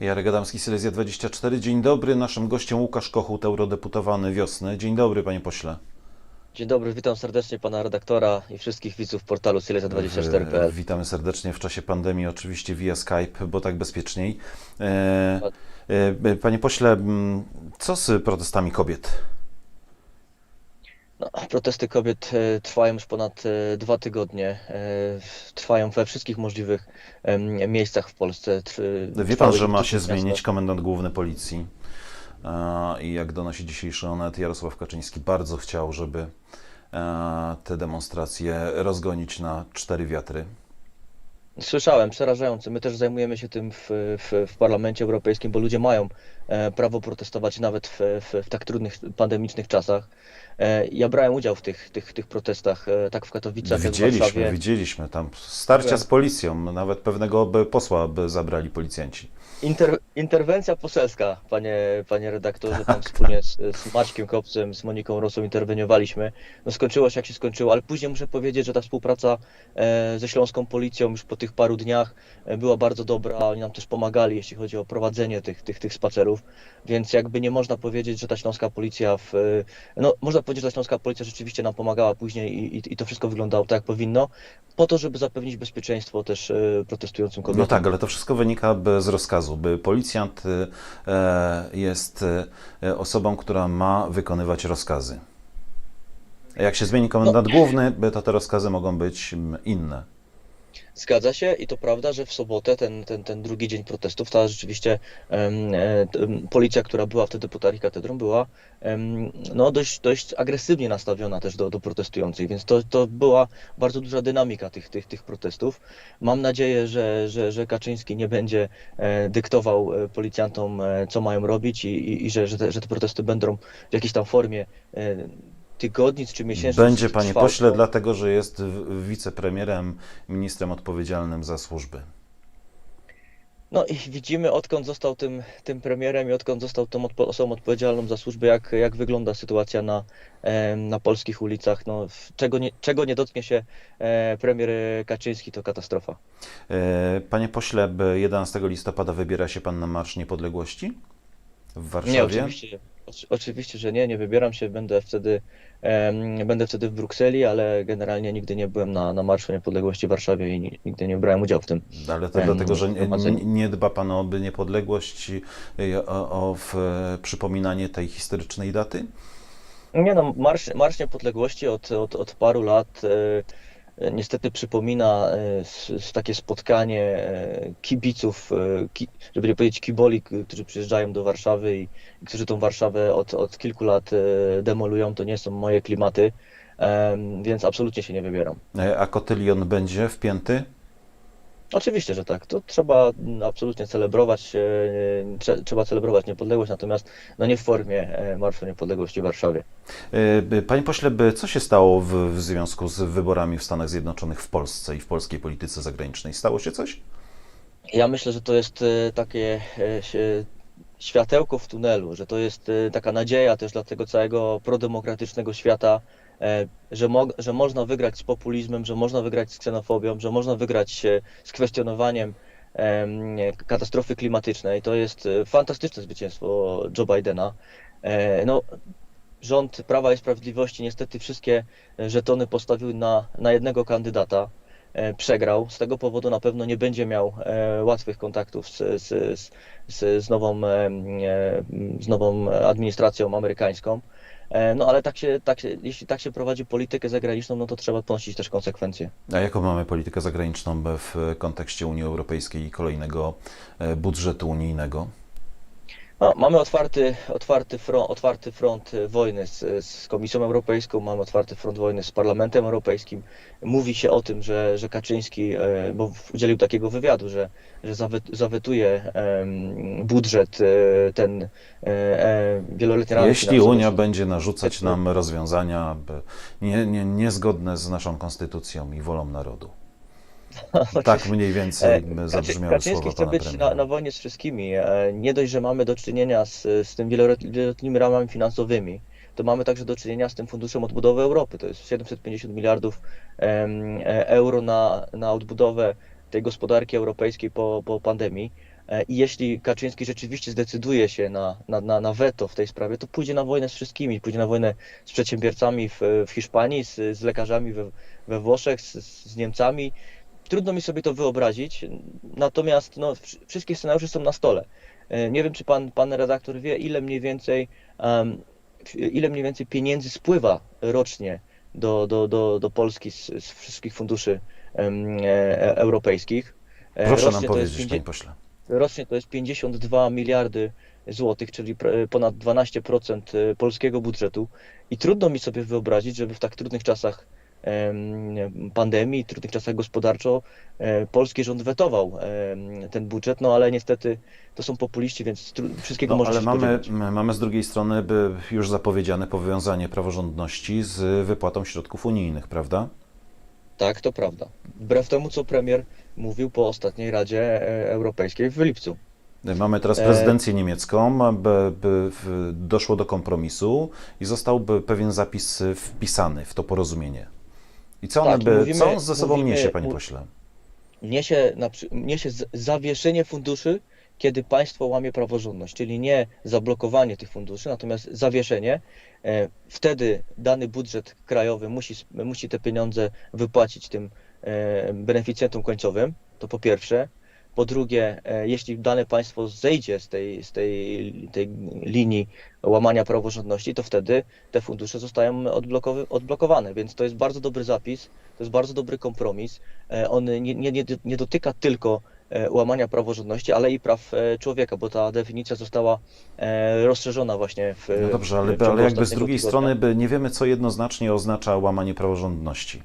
Jarek Adamski, Silesia 24. Dzień dobry. Naszym gościem Łukasz Kochut, eurodeputowany Wiosny. Dzień dobry, panie pośle. Dzień dobry, witam serdecznie pana redaktora i wszystkich widzów portalu Silesia24.pl. Witamy serdecznie w czasie pandemii, oczywiście via Skype, bo tak bezpieczniej. E, e, panie pośle, co z protestami kobiet? No, protesty kobiet e, trwają już ponad e, dwa tygodnie. E, Trwają we wszystkich możliwych miejscach w Polsce. Wie pan, że ma się miastach. zmienić komendant główny policji? I jak donosi dzisiejszy Onet, Jarosław Kaczyński bardzo chciał, żeby te demonstracje rozgonić na cztery wiatry. Słyszałem, przerażające. My też zajmujemy się tym w, w, w Parlamencie Europejskim, bo ludzie mają e, prawo protestować nawet w, w, w tak trudnych pandemicznych czasach. E, Ja brałem udział w tych, tych, tych protestach, e, tak w Katowicach, jak w Widzieliśmy, Warszawie. widzieliśmy tam starcia Byłem. z policją, nawet pewnego posła by zabrali policjanci. Inter, interwencja poselska, panie, panie redaktorze, tam wspólnie z, z Maćkiem Kopcem, z Moniką Rosą interweniowaliśmy. No skończyło się jak się skończyło, ale później muszę powiedzieć, że ta współpraca ze Śląską Policją już po tych paru dniach e, była bardzo dobra. Oni nam też pomagali, jeśli chodzi o prowadzenie tych, tych, tych spacerów, więc jakby nie można powiedzieć, że ta Śląska Policja w, e, no można powiedzieć, że ta Śląska Policja rzeczywiście nam pomagała później i, i, i to wszystko wyglądało tak jak powinno, po to, żeby zapewnić bezpieczeństwo też e, protestującym kobietom. No tak, ale to wszystko wynika z rozkazu, by policjant jest osobą, która ma wykonywać rozkazy. Jak się zmieni komendant główny, by to te rozkazy mogą być inne. Zgadza się i to prawda, że w sobotę, ten, ten, ten drugi dzień protestów, ta rzeczywiście e, policja, która była wtedy pod archikatedrą, była no, dość, dość agresywnie nastawiona też do, do protestujących, więc to, to była bardzo duża dynamika tych, tych, tych protestów. Mam nadzieję, że, że, że Kaczyński nie będzie e, dyktował e, policjantom, co mają robić i, i, i że, że, te, że te protesty będą w jakiejś tam formie tygodnic czy miesięcy. Będzie, panie trwały. pośle, dlatego że jest wicepremierem, ministrem odpowiedzialnym za służby. No i widzimy, odkąd został tym, tym premierem i odkąd został tą odpo- osobą odpowiedzialną za służbę, jak, jak wygląda sytuacja na, em, na polskich ulicach. No, czego, nie, czego nie dotknie się e, premier Kaczyński, to katastrofa. E, Panie pośle, by 11 listopada wybiera się pan na Marsz Niepodległości w Warszawie? Nie, oczywiście, oczy- oczywiście, że nie, nie wybieram się, będę wtedy, będę wtedy w Brukseli, ale generalnie nigdy nie byłem na, na Marszu Niepodległości w Warszawie i ni- nigdy nie brałem udziału w tym. Ale to dlatego, że nie, nie dba Pan o niepodległość, y, o, o w, przypominanie tej historycznej daty? Nie no, Marsz, Marsz Niepodległości od, od, od paru lat e, e, niestety przypomina e, takie spotkanie e, kibiców, e, żeby nie powiedzieć kiboli, którzy przyjeżdżają do Warszawy i, którzy tą Warszawę od, od kilku lat demolują. To nie są moje klimaty, więc absolutnie się nie wybieram. A kotylion będzie wpięty? Oczywiście, że tak. To trzeba absolutnie celebrować, e, trze, trzeba celebrować niepodległość, natomiast no nie w formie e, Marszu Niepodległości w Warszawie. E, Panie pośle, co się stało w, w związku z wyborami w Stanach Zjednoczonych w Polsce i w polskiej polityce zagranicznej? Stało się coś? Ja myślę, że to jest takie światełko w tunelu, że to jest taka nadzieja też dla tego całego prodemokratycznego świata, że, mo że można wygrać z populizmem, że można wygrać z ksenofobią, że można wygrać e, z kwestionowaniem em, katastrofy klimatycznej. To jest e, fantastyczne zwycięstwo Joe Bidena. E, No, rząd Prawa i Sprawiedliwości niestety wszystkie e, żetony postawił na, na jednego kandydata e, przegrał. Z tego powodu na pewno nie będzie miał e, łatwych kontaktów z, z, z, z, nową, e, e, z nową administracją amerykańską. E, No ale tak się, tak jeśli tak się prowadzi politykę zagraniczną, no to trzeba ponosić też konsekwencje. A jaką mamy politykę zagraniczną w kontekście Unii Europejskiej i kolejnego e, budżetu unijnego? No, mamy otwarty, otwarty, front, otwarty front e, wojny z, z Komisją Europejską, mamy otwarty front wojny z Parlamentem Europejskim. Mówi się o tym, że, że Kaczyński, e, bo udzielił takiego wywiadu, że, że zawet, zawetuje budżet e, ten wieloletni ram Jeśli. Unia będzie narzucać nam rozwiązania b- nie, nie, niezgodne z naszą konstytucją i wolą narodu. Tak mniej więcej E, zabrzmiały Kaczyński słowa chce być na, na wojnie z wszystkimi. E, Nie dość, że mamy do czynienia z, z tym wielolet- wieloletnimi ramami finansowymi, to mamy także do czynienia z tym Funduszem Odbudowy Europy. To jest 750 miliardów e, euro na, na odbudowę tej gospodarki europejskiej po, po pandemii. I jeśli Kaczyński rzeczywiście zdecyduje się na, na, na, na weto w tej sprawie, to pójdzie na wojnę z wszystkimi. Pójdzie na wojnę z przedsiębiorcami w, w Hiszpanii, z, z lekarzami we, we Włoszech, z, z Niemcami. Trudno mi sobie to wyobrazić, natomiast no, wsz- wszystkie scenariusze są na stole. E, Nie wiem, czy pan, pan redaktor wie, ile mniej więcej, em, ile mniej więcej pieniędzy spływa rocznie do, do, do, do Polski z, z wszystkich funduszy em, e, europejskich. E, Proszę nam rocznie jest powiedzieć, 50 panie pośle. Rocznie to jest 52 miliardy złotych, czyli ponad 12% polskiego budżetu. I trudno mi sobie wyobrazić, żeby w tak trudnych czasach pandemii, trudnych czasach gospodarczo e, polski rząd wetował ten budżet, no ale niestety to są populiści, więc wszystkiego No, może ale mamy, spodziewać. mamy z drugiej strony już zapowiedziane powiązanie praworządności z wypłatą środków unijnych, prawda? Tak, to prawda. Wbrew temu, co premier mówił po ostatniej Radzie e, Europejskiej w lipcu. Mamy teraz E, prezydencję niemiecką, by, by doszło do kompromisu i zostałby pewien zapis wpisany w to porozumienie. I co one Tak, by, mówimy- co on ze sobą mówimy- niesie, panie pośle? niesie, na, niesie zawieszenie funduszy, kiedy państwo łamie praworządność, czyli nie zablokowanie tych funduszy, natomiast zawieszenie. E, Wtedy dany budżet krajowy musi, musi te pieniądze wypłacić tym e, beneficjentom końcowym, to po pierwsze. Po drugie, e, jeśli dane państwo zejdzie z tej, z tej, tej linii łamania praworządności, to wtedy te fundusze zostają odblokowy, odblokowane. Więc to jest bardzo dobry zapis, to jest bardzo dobry kompromis. E, On nie, nie, nie, dotyka tylko e, łamania praworządności, ale i praw człowieka, bo ta definicja została rozszerzona właśnie w No dobrze, ale, w ale jakby z drugiej tygodnia. strony by nie wiemy, co jednoznacznie oznacza łamanie praworządności.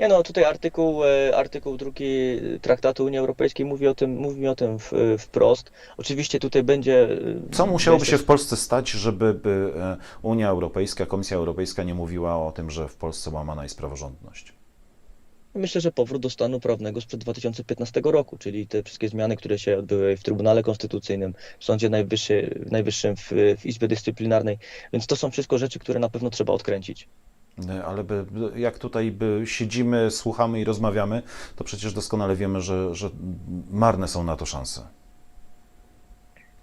Nie no, tutaj artykuł, e, artykuł drugi Traktatu Unii Europejskiej mówi o tym, mówi o tym w, wprost. Oczywiście tutaj będzie... e, Co musiałoby się w Polsce stać, żeby by e, Unia Europejska, Komisja Europejska nie mówiła o tym, że w Polsce łamana jest praworządność? Myślę, że powrót do stanu prawnego sprzed 2015 roku, czyli te wszystkie zmiany, które się odbyły w Trybunale Konstytucyjnym, w Sądzie Najwyższy, Najwyższym, w, w Izbie Dyscyplinarnej. Więc to są wszystko rzeczy, które na pewno trzeba odkręcić. E, Ale by, jak tutaj by siedzimy, słuchamy i rozmawiamy, to przecież doskonale wiemy, że, że marne są na to szanse.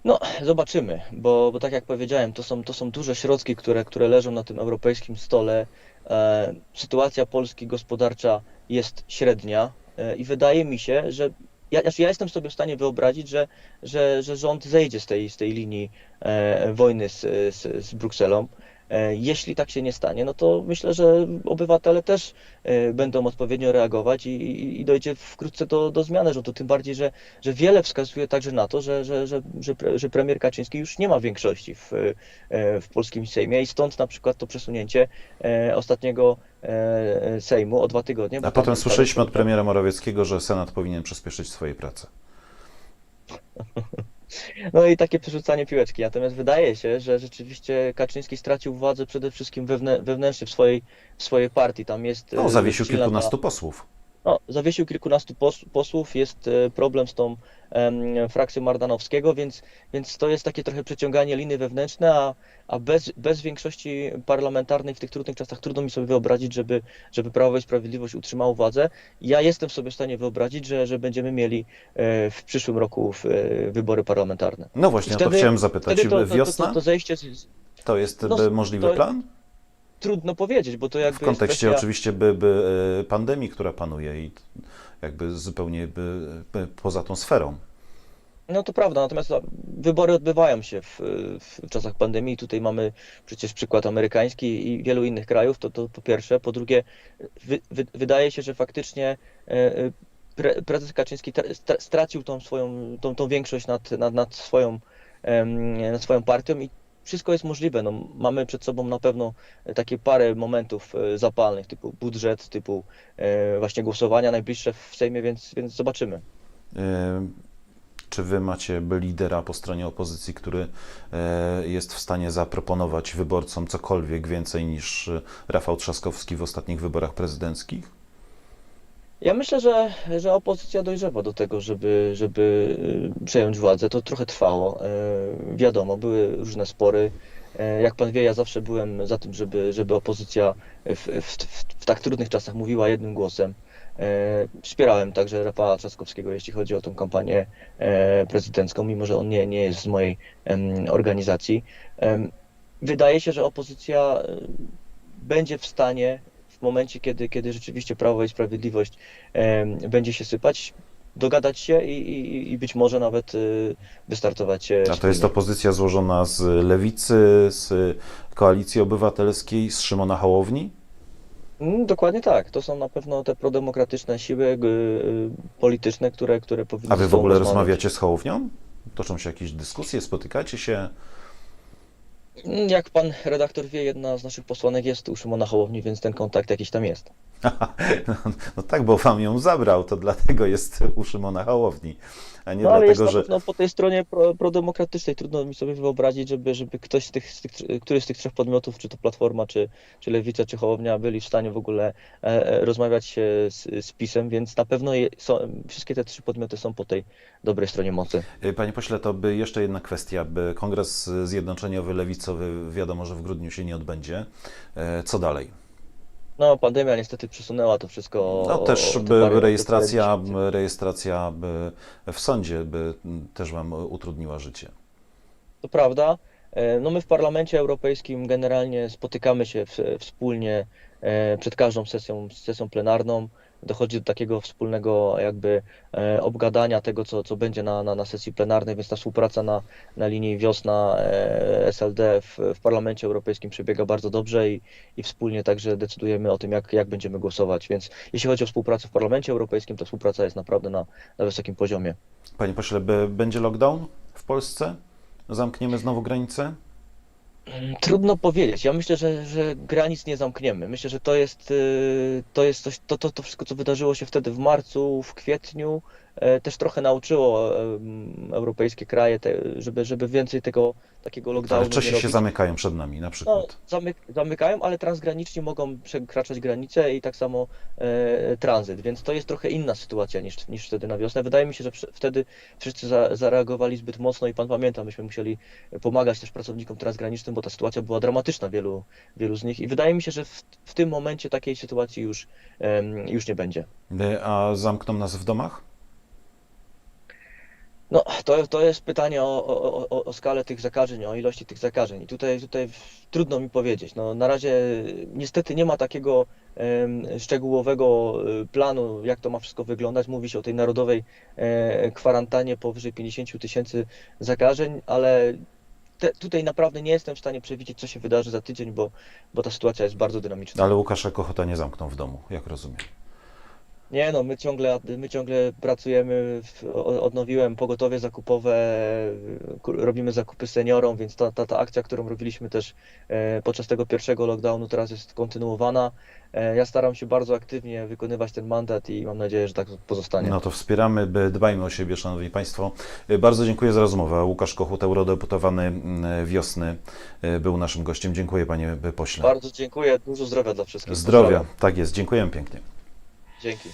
No, zobaczymy, bo, bo tak jak powiedziałem, to są, to są duże środki, które, które leżą na tym europejskim stole. E, sytuacja Polski gospodarcza jest średnia e, i wydaje mi się, że ja, znaczy ja jestem sobie w stanie wyobrazić, że, że, że rząd zejdzie z tej, z tej linii e, wojny z, z, z Brukselą. E, jeśli tak się nie stanie, no to myślę, że obywatele też e, będą odpowiednio reagować i, i, dojdzie wkrótce do, do zmiany rządu. Tym bardziej, że, że wiele wskazuje także na to, że, że, że, że, pre- że premier Kaczyński już nie ma większości w, e, w polskim Sejmie i stąd na przykład to przesunięcie ostatniego Sejmu o dwa tygodnie. A potem słyszeliśmy od premiera Morawieckiego, że Senat powinien przyspieszyć swoje prace. No i takie przerzucanie piłeczki. Natomiast wydaje się, że rzeczywiście Kaczyński stracił władzę przede wszystkim wewnę, wewnętrznie w swojej, w swojej partii. Tam jest No, e, zawiesił silna ta- kilkunastu posłów. No, zawiesił kilkunastu pos posłów, jest e, problem z tą frakcją Mardanowskiego, więc, więc to jest takie trochę przeciąganie liny wewnętrzne, a, a bez, bez większości parlamentarnej w tych trudnych czasach trudno mi sobie wyobrazić, żeby, żeby Prawo i Sprawiedliwość utrzymało władzę. Ja jestem sobie w stanie wyobrazić, że, że będziemy mieli e, w przyszłym roku e, wybory parlamentarne. No właśnie, o to Wtedy- chciałem zapytać. Wtedy to, to, to, Wiosna? to, to zejście z, To jest No, możliwy plan? Trudno powiedzieć, bo to jakby W kontekście kwestia... oczywiście by, by e, pandemii, która panuje i jakby zupełnie by, by poza tą sferą. No to prawda, natomiast no, wybory odbywają się w, w czasach pandemii. Tutaj mamy przecież przykład amerykański i wielu innych krajów, to, to po pierwsze. Po drugie, wy, wy, wydaje się, że faktycznie e, pre, prezes Kaczyński tra- stra- stracił tą swoją, tą, tą większość nad, nad, nad, swoją, nad swoją partią i wszystko jest możliwe. No, mamy przed sobą na pewno takie parę momentów e, zapalnych, typu budżet, typu e, właśnie głosowania najbliższe w Sejmie, więc, więc zobaczymy. E, Czy wy macie lidera po stronie opozycji, który e, jest w stanie zaproponować wyborcom cokolwiek więcej niż e, Rafał Trzaskowski w ostatnich wyborach prezydenckich? Ja myślę, że, że opozycja dojrzewa do tego, żeby, żeby y, przejąć władzę. To trochę trwało. E, Wiadomo, były różne spory. E, Jak pan wie, ja zawsze byłem za tym, żeby, żeby opozycja w, w, w, tak trudnych czasach mówiła jednym głosem. E, Wspierałem także Rafała Trzaskowskiego, jeśli chodzi o tą kampanię prezydencką, mimo że on nie, nie jest z mojej organizacji. Wydaje się, że opozycja będzie w stanie w momencie, kiedy, kiedy rzeczywiście Prawo i Sprawiedliwość będzie się sypać, dogadać się i, i, i być może nawet y, wystartować. e, A to jest opozycja złożona z Lewicy, z Koalicji Obywatelskiej, z Szymona Hołowni? Mm, Dokładnie tak. To są na pewno te prodemokratyczne siły y, polityczne, które, które powinny A wy w ogóle rozmawiacie z Hołownią? Toczą się jakieś dyskusje, spotykacie się? Jak pan redaktor wie, jedna z naszych posłanek jest u Szymona Hołowni, więc ten kontakt jakiś tam jest. No, no tak, bo wam ją zabrał, to dlatego jest u Szymona Hołowni, a nie No ale jest dlatego, na że... pewno po tej stronie pro, prodemokratycznej. Trudno mi sobie wyobrazić, żeby, żeby ktoś z tych, z tych, któryś z tych trzech podmiotów, czy to Platforma, czy, czy Lewica, czy Hołownia, byli w stanie w ogóle e, e, rozmawiać e, z, z PiSem, więc na pewno je, są, wszystkie te trzy podmioty są po tej dobrej stronie mocy. Y, Panie pośle, to by jeszcze jedna kwestia, by Kongres Zjednoczeniowy Lewicowy wiadomo, że w grudniu się nie odbędzie. E, Co dalej? No, pandemia niestety przesunęła to wszystko. No też by rejestracja, rejestracja by w sądzie by też wam utrudniła życie. To prawda. E, No my w Parlamencie Europejskim generalnie spotykamy się w, wspólnie e, przed każdą sesją, sesją plenarną. Dochodzi do takiego wspólnego jakby e, obgadania tego, co, co będzie na, na, na sesji plenarnej, więc ta współpraca na, na linii wiosna e, SLD w, w Parlamencie Europejskim przebiega bardzo dobrze i, i wspólnie także decydujemy o tym, jak, jak będziemy głosować. Więc jeśli chodzi o współpracę w Parlamencie Europejskim, to współpraca jest naprawdę na, na wysokim poziomie. Panie pośle, będzie lockdown w Polsce? Zamkniemy znowu granice? Mm, Trudno powiedzieć. Ja myślę, że, że granic nie zamkniemy. Myślę, że to jest, y, to jest coś, to, to, to wszystko, co wydarzyło się wtedy w marcu, w kwietniu, też trochę nauczyło europejskie kraje, te, żeby, żeby więcej tego takiego lockdownu Ale Czesi się zamykają przed nami na No, przykład. zamyk, zamykają, ale transgraniczni mogą przekraczać granice i tak samo e, tranzyt, więc to jest trochę inna sytuacja niż, niż wtedy na wiosnę. Wydaje mi się, że wtedy wszyscy za, zareagowali zbyt mocno i pan pamięta, myśmy musieli pomagać też pracownikom transgranicznym, bo ta sytuacja była dramatyczna wielu, wielu z nich i wydaje mi się, że w, w tym momencie takiej sytuacji już, em, już nie będzie. Y, A zamkną nas w domach? No, to, to jest pytanie o, o, o, o skalę tych zakażeń, o ilości tych zakażeń. I tutaj, tutaj trudno mi powiedzieć. No, na razie niestety nie ma takiego szczegółowego y, planu, jak to ma wszystko wyglądać. Mówi się o tej narodowej e, kwarantannie powyżej 50 tysięcy zakażeń, ale te, tutaj naprawdę nie jestem w stanie przewidzieć, co się wydarzy za tydzień, bo, bo ta sytuacja jest bardzo dynamiczna. Ale Łukasza Kochota nie zamkną w domu, jak rozumiem. Nie no, my ciągle, my ciągle pracujemy, w, odnowiłem pogotowie zakupowe, ku- robimy zakupy seniorom, więc ta, ta, ta akcja, którą robiliśmy też e, podczas tego pierwszego lockdownu teraz jest kontynuowana. E, ja staram się bardzo aktywnie wykonywać ten mandat i mam nadzieję, że tak pozostanie. No to wspieramy, dbajmy o siebie, Szanowni Państwo. Y, Bardzo dziękuję za rozmowę. Łukasz Kochut, eurodeputowany wiosny, był naszym gościem. Dziękuję Panie pośle. Bardzo dziękuję, dużo zdrowia dla wszystkich. Zdrowia, tak jest. Dziękujemy pięknie. Dzięki.